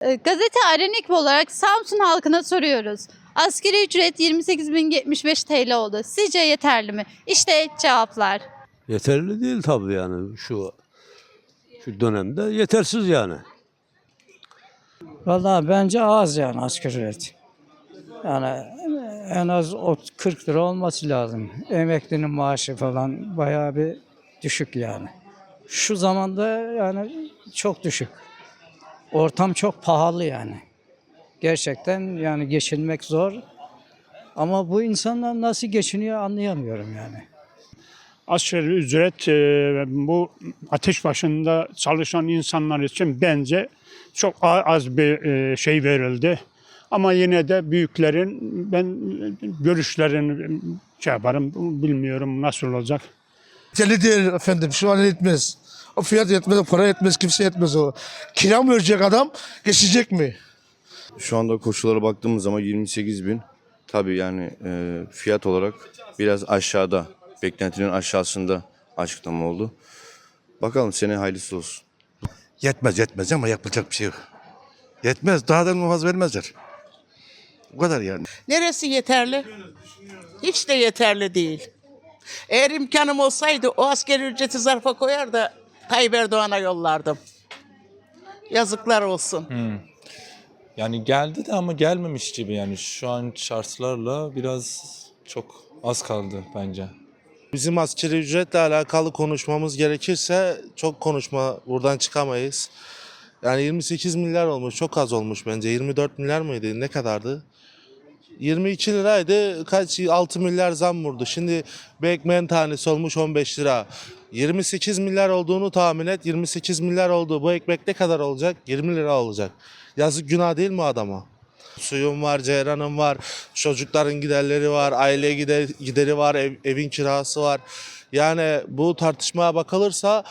Ee, Gazete Arenik olarak Samsun halkına soruyoruz. Asgari ücret 28.075 TL oldu. Sizce yeterli mi? İşte cevaplar. Yeterli değil tabii yani şu şu dönemde yetersiz yani. Vallahi bence az yani asgari ücret. Yani en az ot- 40 lira olması lazım. Emeklinin maaşı falan bayağı bir düşük yani. Şu zamanda yani çok düşük. Ortam çok pahalı yani. Gerçekten yani geçinmek zor. Ama bu insanlar nasıl geçiniyor anlayamıyorum yani. Asgari ücret e, bu ateş başında çalışan insanlar için bence çok az bir e, şey verildi. Ama yine de büyüklerin ben görüşlerini şey yaparım bilmiyorum nasıl olacak. Değil efendim şu an yetmez. O fiyat yetmez, o para yetmez, kimse yetmez o. Kira mı verecek adam, geçecek mi? Şu anda koşullara baktığımız zaman 28 bin. Tabii yani e, fiyat olarak biraz aşağıda, beklentinin aşağısında açıklama oldu. Bakalım sene hayırlısı olsun. Yetmez yetmez ama yapılacak bir şey yok. Yetmez daha da fazla vermezler. O kadar yani. Neresi yeterli? Hiç de yeterli değil. Eğer imkanım olsaydı o askeri ücreti zarfa koyar da Tayyip Erdoğan'a yollardım. Yazıklar olsun. Yani geldi de ama gelmemiş gibi yani şu an şartlarla biraz çok az kaldı bence. Bizim askeri ücretle alakalı konuşmamız gerekirse çok konuşma buradan çıkamayız. Yani 28 milyar olmuş çok az olmuş bence. 24 milyar mıydı ne kadardı? 22 liraydı kaç 6 milyar zam vurdu. Şimdi bir ekmeğin tanesi olmuş 15 lira. 28 milyar olduğunu tahmin et. 28 milyar oldu. Bu ekmek ne kadar olacak? 20 lira olacak. Yazık günah değil mi adama? Suyum var, ceyranım var, çocukların giderleri var, aile gider, gideri var, ev- evin kirası var. Yani bu tartışmaya bakılırsa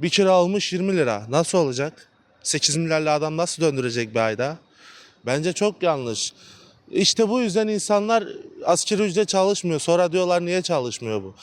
bir kira olmuş 20 lira. Nasıl olacak? 8 milyarlı adam nasıl döndürecek bir ayda? Bence çok yanlış. İşte bu yüzden insanlar askeri ücret çalışmıyor. Sonra diyorlar niye çalışmıyor bu?